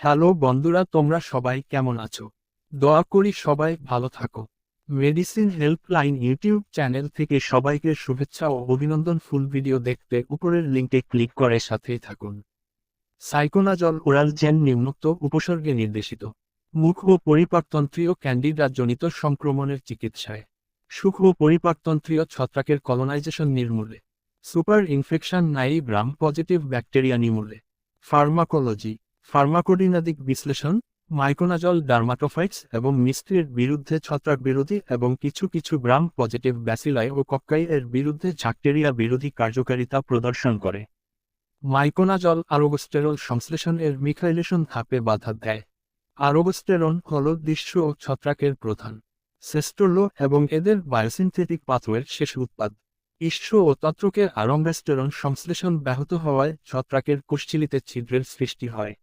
Hello বন্ধুরা, তোমরা সবাই কেমন আছো? দোয়া করি সবাই ভালো থাকো। মেডিসিন হেল্পলাইন ইউটিউব চ্যানেল থেকে সবাইকে শুভেচ্ছা ও অভিনন্দন। ফুল ভিডিও দেখতে উপরের লিঙ্কে ক্লিক করে সাথেই থাকুন। সাইকোনাজল ওরাল জেন নিম্নোক্ত উপসর্গে নির্দেশিত। মুখ ও পরিপাকতন্ত্রীয় ক্যান্ডিডাজনিত সংক্রমণের চিকিৎসায়। সুখ ও পরিপাকতন্ত্রীয় ছত্রাকের কলোনাইজেশন নির্মূলে। সুপার ইনফেকশন নাই গ্রাম পজিটিভ ব্যাকটেরিয়া নির্মূলে। ফার্মাকোলজি ফার্মাকোডিনাদিক বিশ্লেষণ মাইকোনাজল ডার্মাটোফাইটস এবং মিস্ত্রির বিরুদ্ধে ছত্রাক বিরোধী এবং কিছু কিছু গ্রাম পজিটিভ ব্যাসিলাই ও কক্কাই এর বিরুদ্ধে ব্যাকটেরিয়া বিরোধী কার্যকারিতা প্রদর্শন করে। মাইকোনাজল আরোগস্টেরল সংশ্লেষণ এর মিখাইলেশন ধাপে বাধা দেয়। আরোগস্টেরন হল দৃশ্য ও ছত্রাকের প্রধান সেস্টোলো এবং এদের বায়োসিনথেটিক পাথওয়ের শেষ উৎপাদ। ঈশ্ব ও তত্রকের আরঙ্গাস্টেরন সংশ্লেষণ ব্যাহত হওয়ায় ছত্রাকের কোষচিলিতে ছিদ্রের সৃষ্টি হয়।